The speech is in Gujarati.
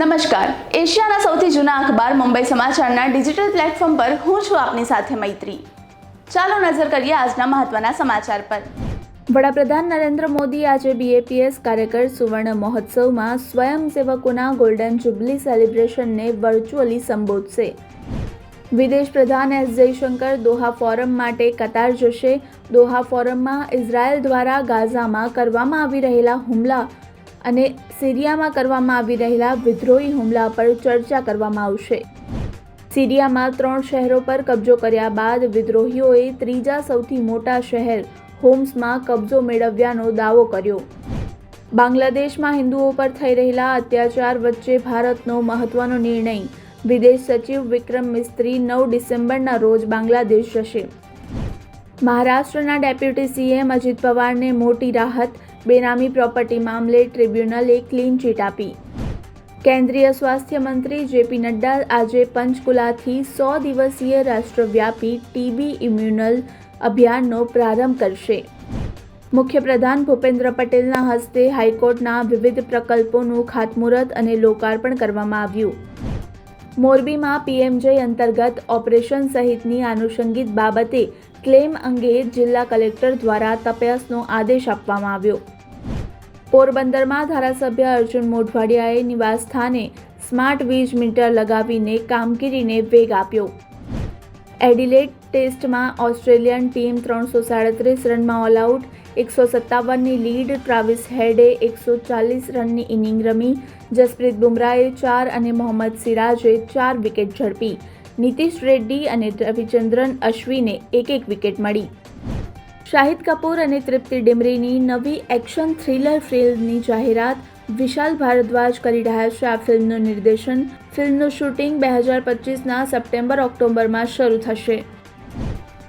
નમસ્કાર. એશિયાના સૌથી જૂના અખબાર મુંબઈ સમાચારના ડિજિટલ પ્લેટફોર્મ પર હું છું આપની સાથે મૈત્રી. ચાલો નજર કરીએ આજના મહત્વના સમાચાર પર. વડાપ્રધાન નરેન્દ્ર મોદી આજે બીએપીએસ કાર્યકર સુવર્ણ મહોત્સવમાં સ્વયંસેવકોના ગોલ્ડન જુબલી સેલિબ્રેશનને વર્ચ્યુઅલી સંબોધશે. વિદેશ પ્રધાન એસ જયશંકર દોહા ફોરમ માટે કતાર જશે. દોહા ફોરમમાં ઇઝરાયલ દ્વારા ગાઝામાં કરવામાં આવી રહેલા હુમલા અને સિરિયામાં કરવામાં આવી રહેલા વિદ્રોહી હુમલા પર ચર્ચા કરવામાં આવશે. સિરિયામાં ત્રણ શહેરો પર કબજો કર્યા બાદ વિદ્રોહીઓએ ત્રીજા સૌથી મોટા શહેર હોમ્સમાં કબજો મેળવ્યાનો દાવો કર્યો. બાંગ્લાદેશમાં હિન્દુઓ પર થઈ રહેલા અત્યાચાર વચ્ચે ભારતનો મહત્વનો નિર્ણય. વિદેશ સચિવ વિક્રમ મિસ્ત્રી નવ ડિસેમ્બરના રોજ બાંગ્લાદેશ જશે. મહારાષ્ટ્રના ડેપ્યુટી સીએમ અજિત પવારને મોટી રાહત બેનામી પ્રોપર્ટી મામલે ટ્રિબ્યુનલે ક્લીન ચીટ આપી. કેન્દ્રીય સ્વાસ્થ્ય મંત્રી જેપી નડ્ડા આજે પંચકુલાથી સો દિવસીય રાષ્ટ્રવ્યાપી ટીબી ઇમ્યુનલ અભિયાનનો પ્રારંભ કરશે. મુખ્યપ્રધાન ભૂપેન્દ્ર પટેલના હસ્તે હાઈકોર્ટના વિવિધ પ્રકલ્પોનું ખાતમુહૂર્ત અને લોકાર્પણ કરવામાં આવ્યું. મોરબીમાં પીએમજે અંતર્ગત ઓપરેશન સહિતની આનુષંગિક બાબતે ક્લેમ અંગે જિલ્લા કલેક્ટર દ્વારા તપાસનો આદેશ આપવામાં આવ્યો. પોરબંદરમાં ધારાસભ્ય અર્જુન મોઢવાડિયાએ નિવાસસ્થાને સ્માર્ટ વીજ મીટર લગાવીને કામગીરીને વેગ આપ્યો. એડિલેટ ટેસ્ટમાં ઓસ્ટ્રેલિયન ટીમ ત્રણસો સાડત્રીસ રનમાં ઓલ આઉટ એકસો સત્તાવનની લીડ, ટ્રાવિસ હેડે એકસો ચાલીસ રનની ઇનિંગ રમી. જસપ્રીત બુમરાએ ચાર અને મોહમ્મદ સિરાજે ચાર વિકેટ ઝડપી. નીતિશ રેડ્ડી અને રવિચંદ્રન અશ્વિને એક એક વિકેટ મળી. શાહિદ કપૂર અને તૃપ્તિ ડિમરીની નવી એક્શન થ્રિલર ફિલ્મની જાહેરાત. વિશાલ ભારદ્વાજ કરી રહ્યા છે આ ફિલ્મનું નિર્દેશન. ફિલ્મનું શૂટિંગ બે હજાર પચીસના સપ્ટેમ્બર ઓક્ટોબરમાં શરૂ થશે.